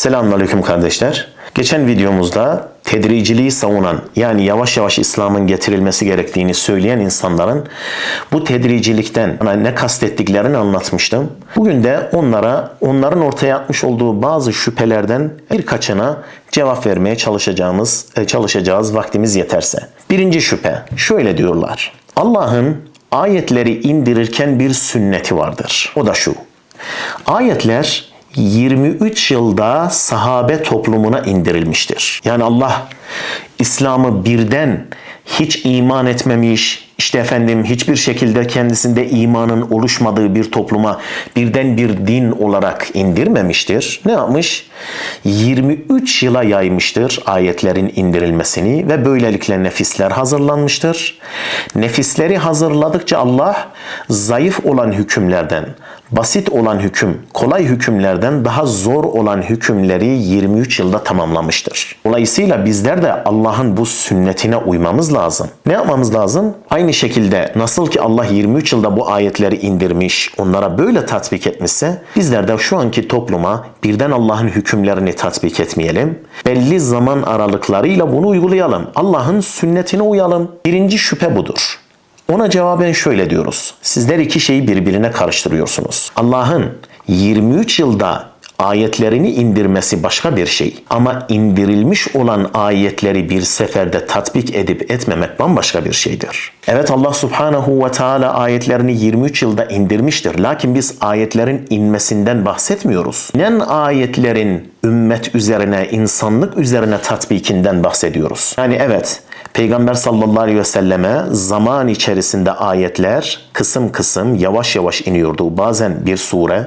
Selamünaleyküm kardeşler. Geçen videomuzda tedriciliği savunan yani yavaş yavaş İslam'ın getirilmesi gerektiğini söyleyen insanların bu tedricilikten ne kastettiklerini anlatmıştım. Bugün de onlara onların ortaya atmış olduğu bazı şüphelerden birkaçına cevap vermeye çalışacağımız e, çalışacağız vaktimiz yeterse. Birinci şüphe şöyle diyorlar. Allah'ın ayetleri indirirken bir sünneti vardır. O da şu. Ayetler 23 yılda sahabe toplumuna indirilmiştir. Yani Allah İslam'ı birden hiç iman etmemiş, işte efendim hiçbir şekilde kendisinde imanın oluşmadığı bir topluma birden bir din olarak indirmemiştir. Ne yapmış? 23 yıla yaymıştır ayetlerin indirilmesini ve böylelikle nefisler hazırlanmıştır. Nefisleri hazırladıkça Allah zayıf olan hükümlerden, basit olan hüküm, kolay hükümlerden daha zor olan hükümleri 23 yılda tamamlamıştır. Dolayısıyla bizler de Allah'ın bu sünnetine uymamız lazım. Ne yapmamız lazım? Aynı şekilde nasıl ki Allah 23 yılda bu ayetleri indirmiş, onlara böyle tatbik etmişse bizler de şu anki topluma birden Allah'ın hükümlerini tatbik etmeyelim. Belli zaman aralıklarıyla bunu uygulayalım. Allah'ın sünnetine uyalım. Birinci şüphe budur. Ona cevaben şöyle diyoruz. Sizler iki şeyi birbirine karıştırıyorsunuz. Allah'ın 23 yılda ayetlerini indirmesi başka bir şey. Ama indirilmiş olan ayetleri bir seferde tatbik edip etmemek bambaşka bir şeydir. Evet Allah subhanahu ve teala ayetlerini 23 yılda indirmiştir. Lakin biz ayetlerin inmesinden bahsetmiyoruz. Nen ayetlerin ümmet üzerine, insanlık üzerine tatbikinden bahsediyoruz. Yani evet Peygamber sallallahu aleyhi ve selleme zaman içerisinde ayetler kısım kısım yavaş yavaş iniyordu. Bazen bir sure,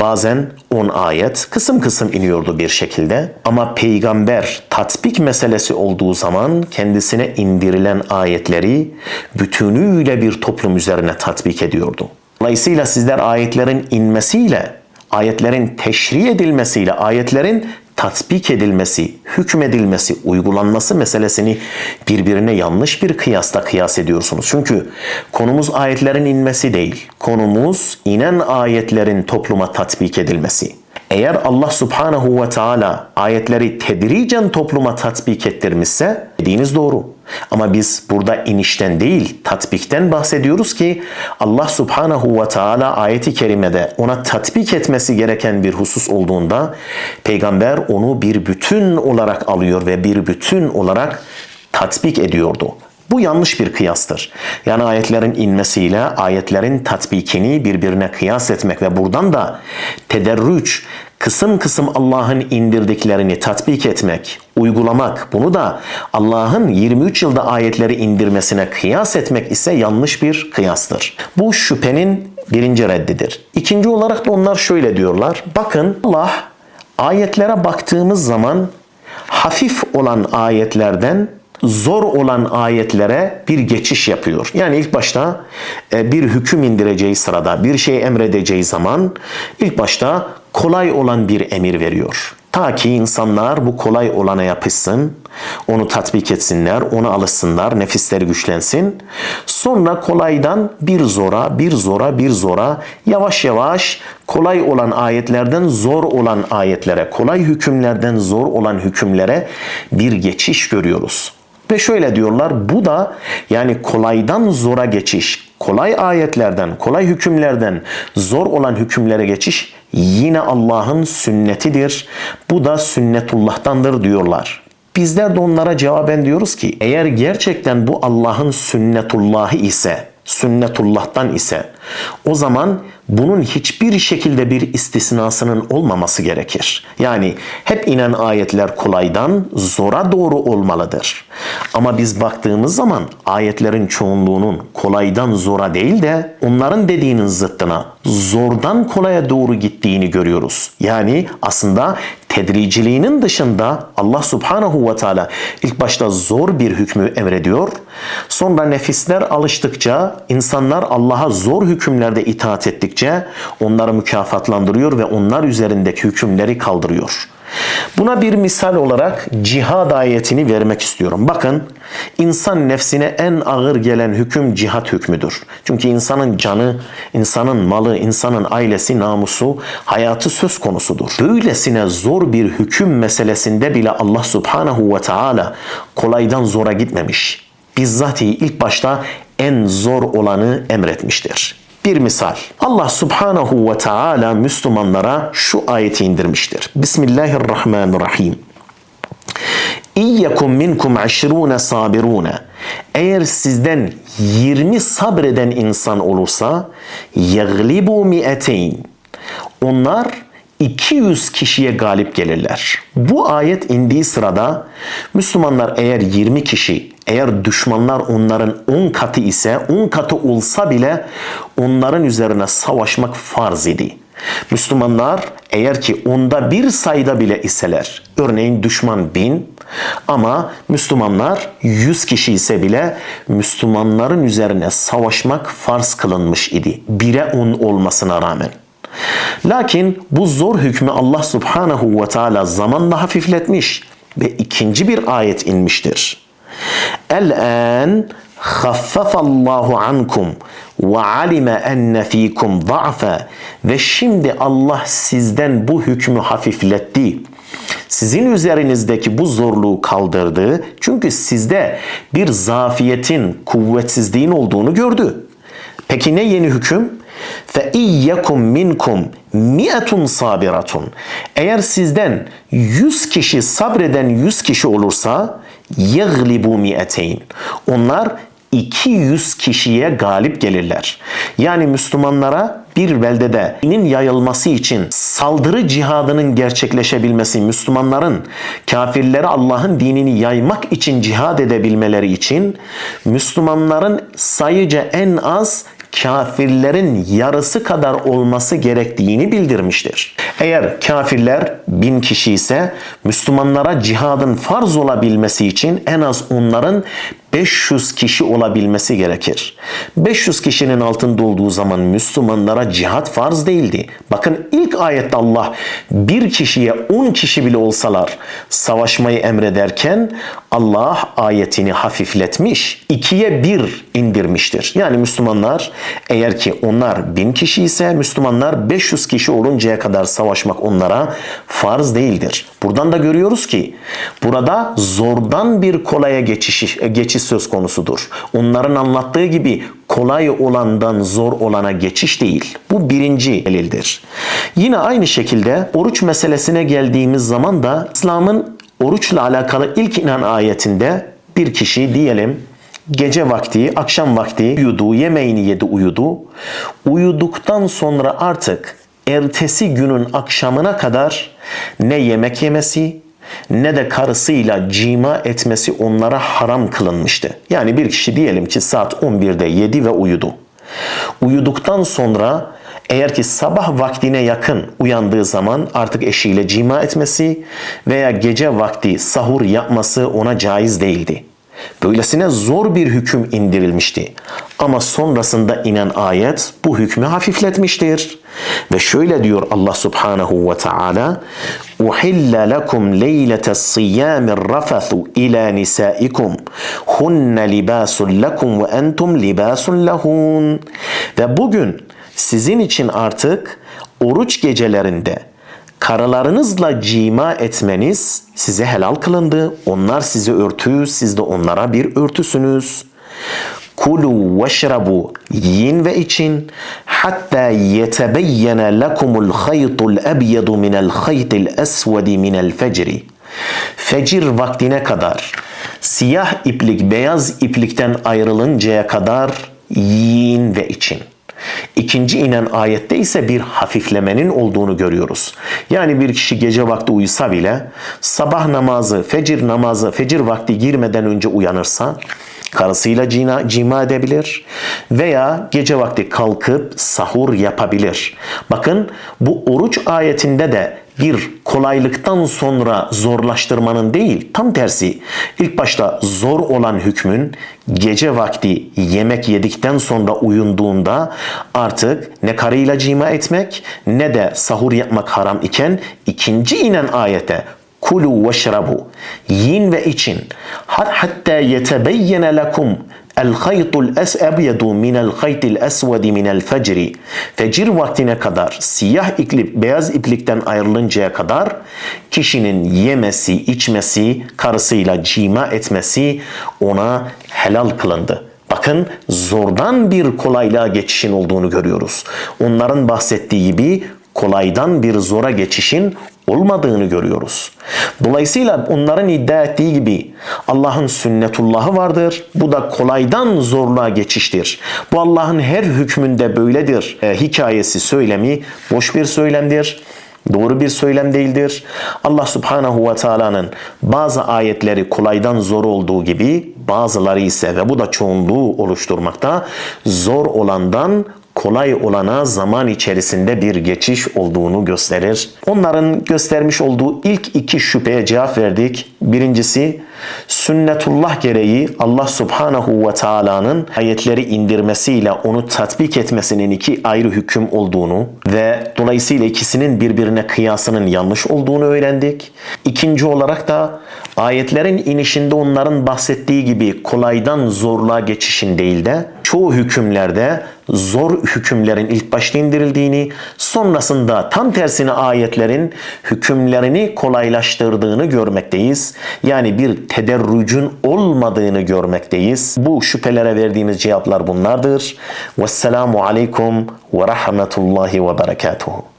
bazen 10 ayet kısım kısım iniyordu bir şekilde. Ama peygamber tatbik meselesi olduğu zaman kendisine indirilen ayetleri bütünüyle bir toplum üzerine tatbik ediyordu. Dolayısıyla sizler ayetlerin inmesiyle, ayetlerin teşri edilmesiyle, ayetlerin tatbik edilmesi, hükmedilmesi, uygulanması meselesini birbirine yanlış bir kıyasla kıyas ediyorsunuz. Çünkü konumuz ayetlerin inmesi değil. Konumuz inen ayetlerin topluma tatbik edilmesi. Eğer Allah subhanahu ve teala ayetleri tedricen topluma tatbik ettirmişse dediğiniz doğru. Ama biz burada inişten değil tatbikten bahsediyoruz ki Allah subhanahu ve teala ayeti kerimede ona tatbik etmesi gereken bir husus olduğunda peygamber onu bir bütün olarak alıyor ve bir bütün olarak tatbik ediyordu. Bu yanlış bir kıyastır. Yani ayetlerin inmesiyle ayetlerin tatbikini birbirine kıyas etmek ve buradan da tederrüç, kısım kısım Allah'ın indirdiklerini tatbik etmek, uygulamak, bunu da Allah'ın 23 yılda ayetleri indirmesine kıyas etmek ise yanlış bir kıyastır. Bu şüphenin birinci reddidir. İkinci olarak da onlar şöyle diyorlar. Bakın Allah ayetlere baktığımız zaman hafif olan ayetlerden zor olan ayetlere bir geçiş yapıyor. Yani ilk başta e, bir hüküm indireceği sırada, bir şey emredeceği zaman ilk başta kolay olan bir emir veriyor. Ta ki insanlar bu kolay olana yapışsın, onu tatbik etsinler, onu alışsınlar, nefisleri güçlensin. Sonra kolaydan bir zora, bir zora, bir zora yavaş yavaş kolay olan ayetlerden zor olan ayetlere, kolay hükümlerden zor olan hükümlere bir geçiş görüyoruz. Ve şöyle diyorlar bu da yani kolaydan zora geçiş, kolay ayetlerden, kolay hükümlerden zor olan hükümlere geçiş yine Allah'ın sünnetidir. Bu da sünnetullah'tandır diyorlar. Bizler de onlara cevaben diyoruz ki eğer gerçekten bu Allah'ın sünnetullahı ise, sünnetullah'tan ise o zaman bunun hiçbir şekilde bir istisnasının olmaması gerekir. Yani hep inen ayetler kolaydan zora doğru olmalıdır. Ama biz baktığımız zaman ayetlerin çoğunluğunun kolaydan zora değil de onların dediğinin zıttına zordan kolaya doğru gittiğini görüyoruz. Yani aslında tedriciliğinin dışında Allah subhanahu ve teala ilk başta zor bir hükmü emrediyor. Sonra nefisler alıştıkça insanlar Allah'a zor hükümlerde itaat ettikçe onları mükafatlandırıyor ve onlar üzerindeki hükümleri kaldırıyor. Buna bir misal olarak cihad ayetini vermek istiyorum. Bakın insan nefsine en ağır gelen hüküm cihat hükmüdür. Çünkü insanın canı, insanın malı, insanın ailesi, namusu, hayatı söz konusudur. Böylesine zor bir hüküm meselesinde bile Allah subhanahu ve teala kolaydan zora gitmemiş. Bizzatihi ilk başta en zor olanı emretmiştir. Bir misal. Allah subhanahu ve teala Müslümanlara şu ayeti indirmiştir. Bismillahirrahmanirrahim. İyyekum minkum aşrune sabirune. Eğer sizden 20 sabreden insan olursa yeglibu mi'eteyn. Onlar 200 kişiye galip gelirler. Bu ayet indiği sırada Müslümanlar eğer 20 kişi, eğer düşmanlar onların 10 katı ise 10 katı olsa bile onların üzerine savaşmak farz idi. Müslümanlar eğer ki onda bir sayıda bile iseler, örneğin düşman bin ama Müslümanlar 100 kişi ise bile Müslümanların üzerine savaşmak farz kılınmış idi. Bire 10 olmasına rağmen. Lakin bu zor hükmü Allah subhanahu ve teala zamanla hafifletmiş ve ikinci bir ayet inmiştir. El-en haffafallahu ankum ve alime enne fikum za'fa ve şimdi Allah sizden bu hükmü hafifletti. Sizin üzerinizdeki bu zorluğu kaldırdı. Çünkü sizde bir zafiyetin, kuvvetsizliğin olduğunu gördü. Peki ne yeni hüküm? Fe iyyekum minkum mi'etun sabiratun. Eğer sizden 100 kişi sabreden 100 kişi olursa yeglibu mi'eteyn. Onlar 200 kişiye galip gelirler. Yani Müslümanlara bir beldede dinin yayılması için saldırı cihadının gerçekleşebilmesi, Müslümanların kafirlere Allah'ın dinini yaymak için cihad edebilmeleri için Müslümanların sayıca en az kafirlerin yarısı kadar olması gerektiğini bildirmiştir. Eğer kafirler bin kişi ise Müslümanlara cihadın farz olabilmesi için en az onların 500 kişi olabilmesi gerekir. 500 kişinin altında olduğu zaman Müslümanlara cihat farz değildi. Bakın ilk ayette Allah bir kişiye 10 kişi bile olsalar savaşmayı emrederken Allah ayetini hafifletmiş. ikiye bir indirmiştir. Yani Müslümanlar eğer ki onlar bin kişi ise Müslümanlar 500 kişi oluncaya kadar savaşmak onlara farz değildir. Buradan da görüyoruz ki burada zordan bir kolaya geçiş, geçiş söz konusudur. Onların anlattığı gibi kolay olandan zor olana geçiş değil. Bu birinci delildir. Yine aynı şekilde oruç meselesine geldiğimiz zaman da İslam'ın oruçla alakalı ilk inen ayetinde bir kişi diyelim gece vakti, akşam vakti uyudu, yemeğini yedi, uyudu. Uyuduktan sonra artık ertesi günün akşamına kadar ne yemek yemesi ne de karısıyla cima etmesi onlara haram kılınmıştı. Yani bir kişi diyelim ki saat 11'de yedi ve uyudu. Uyuduktan sonra eğer ki sabah vaktine yakın uyandığı zaman artık eşiyle cima etmesi veya gece vakti sahur yapması ona caiz değildi. Böylesine zor bir hüküm indirilmişti. Ama sonrasında inen ayet bu hükmü hafifletmiştir. Ve şöyle diyor Allah Subhanahu ve Teala: "Uhilla lekum leyletes siyamir rafathu ila nisaikum. Hunne libasun lekum ve entum libasun lahun." Ve bugün sizin için artık oruç gecelerinde karılarınızla cima etmeniz size helal kılındı. Onlar size örtü, siz de onlara bir örtüsünüz. Kulu veşrabu yiyin ve için hatta yetebeyyene lekumul haytul ebyedu minel haytil esvedi minel fecri. Fecir vaktine kadar siyah iplik beyaz iplikten ayrılıncaya kadar yiyin ve için. İkinci inen ayette ise bir hafiflemenin olduğunu görüyoruz. Yani bir kişi gece vakti uyusa bile sabah namazı, fecir namazı, fecir vakti girmeden önce uyanırsa karısıyla cina, cima edebilir veya gece vakti kalkıp sahur yapabilir. Bakın bu oruç ayetinde de bir kolaylıktan sonra zorlaştırmanın değil, tam tersi ilk başta zor olan hükmün gece vakti yemek yedikten sonra uyunduğunda artık ne karıyla cima etmek ne de sahur yapmak haram iken ikinci inen ayete kulu veşrabu yiyin ve için hatta yetebeyyene lekum el haytul es ebyedu minel haytil esvedi minel fecri fecir vaktine kadar siyah iklip beyaz iplikten ayrılıncaya kadar kişinin yemesi içmesi karısıyla cima etmesi ona helal kılındı. Bakın zordan bir kolaylığa geçişin olduğunu görüyoruz. Onların bahsettiği gibi kolaydan bir zora geçişin olmadığını görüyoruz. Dolayısıyla onların iddia ettiği gibi Allah'ın sünnetullahı vardır. Bu da kolaydan zorluğa geçiştir. Bu Allah'ın her hükmünde böyledir. E, hikayesi, söylemi boş bir söylemdir. Doğru bir söylem değildir. Allah Subhanahu ve Taala'nın bazı ayetleri kolaydan zor olduğu gibi bazıları ise ve bu da çoğunluğu oluşturmakta zor olandan kolay olana zaman içerisinde bir geçiş olduğunu gösterir. Onların göstermiş olduğu ilk iki şüpheye cevap verdik. Birincisi sünnetullah gereği Allah subhanahu ve taala'nın ayetleri indirmesiyle onu tatbik etmesinin iki ayrı hüküm olduğunu ve dolayısıyla ikisinin birbirine kıyasının yanlış olduğunu öğrendik. İkinci olarak da ayetlerin inişinde onların bahsettiği gibi kolaydan zorluğa geçişin değil de çoğu hükümlerde zor hükümlerin ilk başta indirildiğini, sonrasında tam tersine ayetlerin hükümlerini kolaylaştırdığını görmekteyiz. Yani bir tederrücün olmadığını görmekteyiz. Bu şüphelere verdiğimiz cevaplar bunlardır. Vesselamu aleykum ve rahmetullahi ve berekatuhu.